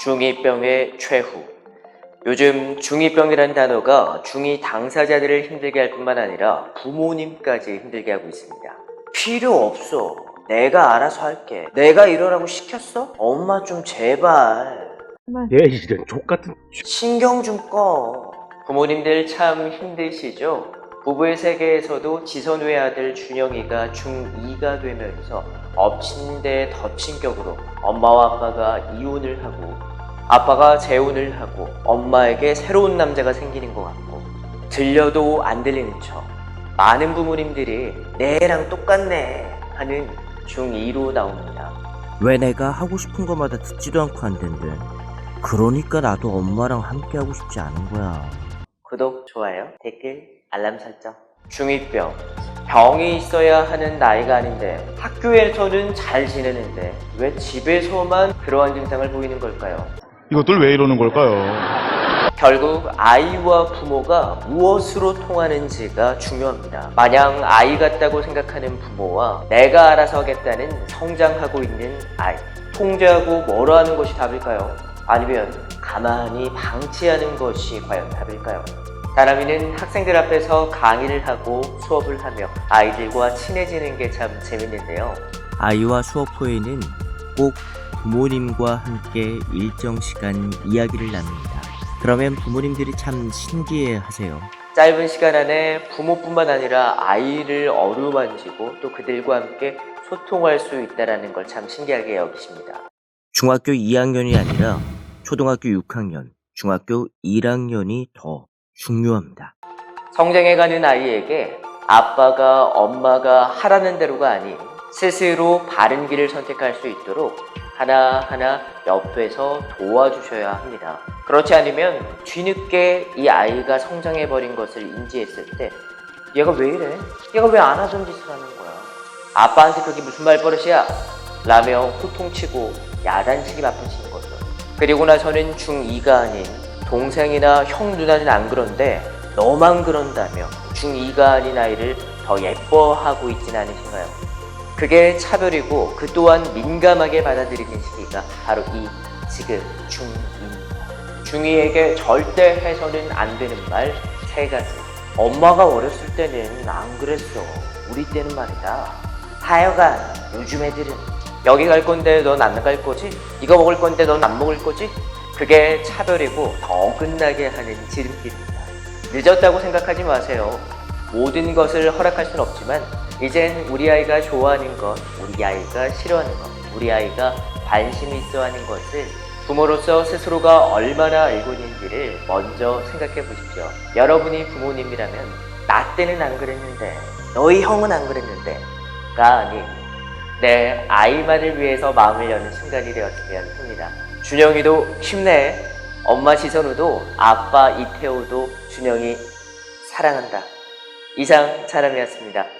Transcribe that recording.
중2병의 최후. 요즘 중2병이라는 단어가 중2 당사자들을 힘들게 할 뿐만 아니라 부모님까지 힘들게 하고 있습니다. 필요 없어. 내가 알아서 할게. 내가 이러라고 시켰어? 엄마 좀 제발. 얘 이런 족같은 신경 좀 꺼. 부모님들 참 힘드시죠? 부부의 세계에서도 지선우의 아들 준영이가 중2가 되면서 엎친 데 덮친 격으로 엄마와 아빠가 이혼을 하고 아빠가 재혼을 하고 엄마에게 새로운 남자가 생기는 것 같고 들려도 안 들리는 척 많은 부모님들이 내 애랑 똑같네 하는 중2로 나옵니다. 왜 내가 하고 싶은 것마다 듣지도 않고 안 된대. 그러니까 나도 엄마랑 함께 하고 싶지 않은 거야. 구독, 좋아요, 댓글, 알람 설정. 중2병. 병이 있어야 하는 나이가 아닌데 학교에서는 잘 지내는데 왜 집에서만 그러한 증상을 보이는 걸까요? 이것들 왜 이러는 걸까요? 결국 아이와 부모가 무엇으로 통하는지가 중요합니다. 마냥 아이 같다고 생각하는 부모와 내가 알아서 하겠다는 성장하고 있는 아이. 통제하고 뭐라 하는 것이 답일까요? 아니면 가만히 방치하는 것이 과연 답일까요? 다람이는 학생들 앞에서 강의를 하고 수업을 하며 아이들과 친해지는 게 참 재밌는데요. 아이와 수업 후에는 꼭 부모님과 함께 일정 시간 이야기를 나눕니다. 그러면 부모님들이 참 신기해 하세요. 짧은 시간 안에 부모뿐만 아니라 아이를 어루만지고 또 그들과 함께 소통할 수 있다는 걸 참 신기하게 여기십니다. 중학교 2학년이 아니라 초등학교 6학년, 중학교 1학년이 더 중요합니다. 성장해 가는 아이에게 아빠가 엄마가 하라는 대로가 아닌 스스로 바른 길을 선택할 수 있도록 하나하나 옆에서 도와주셔야 합니다. 그렇지 않으면 뒤늦게 이 아이가 성장해버린 것을 인지했을 때 얘가 왜 이래? 얘가 왜 안 하던 짓을 하는 거야? 아빠한테 그게 무슨 말버릇이야? 라며 호통치고 야단치기 바쁘시는 거죠. 그리고 나서는 중2가 아닌 동생이나 형 누나는 안 그런데 너만 그런다며 중2가 아닌 아이를 더 예뻐하고 있진 않으신가요? 그게 차별이고 그 또한 민감하게 받아들이는 시기가 바로 이 지금 중2입니다. 중2에게 절대 해서는 안 되는 말 세 가지. 엄마가 어렸을 때는 안 그랬어. 우리 때는 말이다. 하여간 요즘 애들은 여기 갈 건데 넌 안 갈 거지? 이거 먹을 건데 넌 안 먹을 거지? 그게 차별이고 더 어긋나게 하는 지름길입니다. 늦었다고 생각하지 마세요. 모든 것을 허락할 수는 없지만 이젠 우리 아이가 좋아하는 것, 우리 아이가 싫어하는 것, 우리 아이가 관심 있어 하는 것을 부모로서 스스로가 얼마나 알고 있는지를 먼저 생각해 보십시오. 여러분이 부모님이라면 나 때는 안 그랬는데 너희 형은 안 그랬는데가 아닌 내 아이만을 위해서 마음을 여는 순간이 되었으면 합니다. 준영이도 힘내. 엄마 지선우도 아빠 이태호도 준영이 사랑한다. 이상 사람이었습니다.